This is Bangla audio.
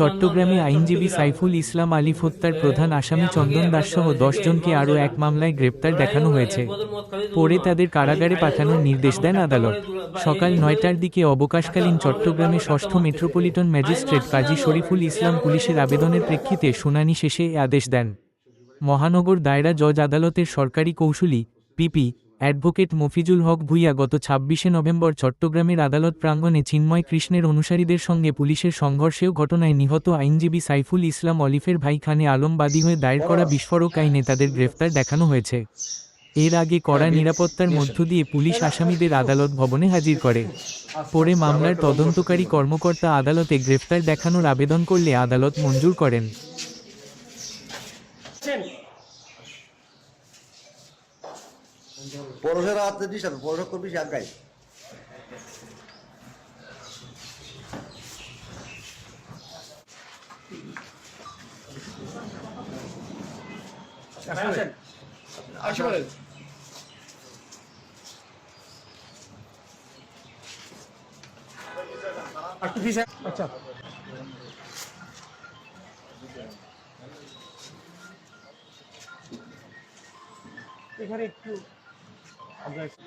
চট্টগ্রামে আইনজীবী সাইফুল ইসলাম আলী হত্যার প্রধান আসামি চন্দন দাস সহ দশ জনকে আরও এক মামলায় গ্রেপ্তার দেখানো হয়েছে। পরে তাদের কারাগারে পাঠানোর নির্দেশ দেন আদালত। সকাল নয়টার দিকে অবকাশকালীন চট্টগ্রামে ষষ্ঠ মেট্রোপলিটন ম্যাজিস্ট্রেট কাজী শরীফুল ইসলাম পুলিশের আবেদনের প্রেক্ষিতে শুনানি শেষে আদেশ দেন। মহানগর দায়রা জজ আদালতের সরকারি কৌশলী পিপি অ্যাডভোকেট মফিজুল হক ভুইয়া গত ছাব্বিশে নভেম্বর চট্টগ্রামের আদালত প্রাঙ্গণে চিন্ময় কৃষ্ণের অনুসারীদের সঙ্গে পুলিশের সংঘর্ষেও ঘটনায় নিহত আইনজীবী সাইফুল ইসলাম অলিফের ভাই খানে আলমবাদী হয়ে দায়ের করা বিস্ফোরক আইনে তাদের গ্রেফতার দেখানো হয়েছে। এর আগে কড়া নিরাপত্তার মধ্য দিয়ে পুলিশ আসামিদের আদালত ভবনে হাজির করে। পরে মামলার তদন্তকারী কর্মকর্তা আদালতে গ্রেফতার দেখানোর আবেদন করলে আদালত মঞ্জুর করেন। পৌরসভা হাতে দিস না পৌরসভা করবি আগাই আচ্ছা। এখানে একটু Exactly.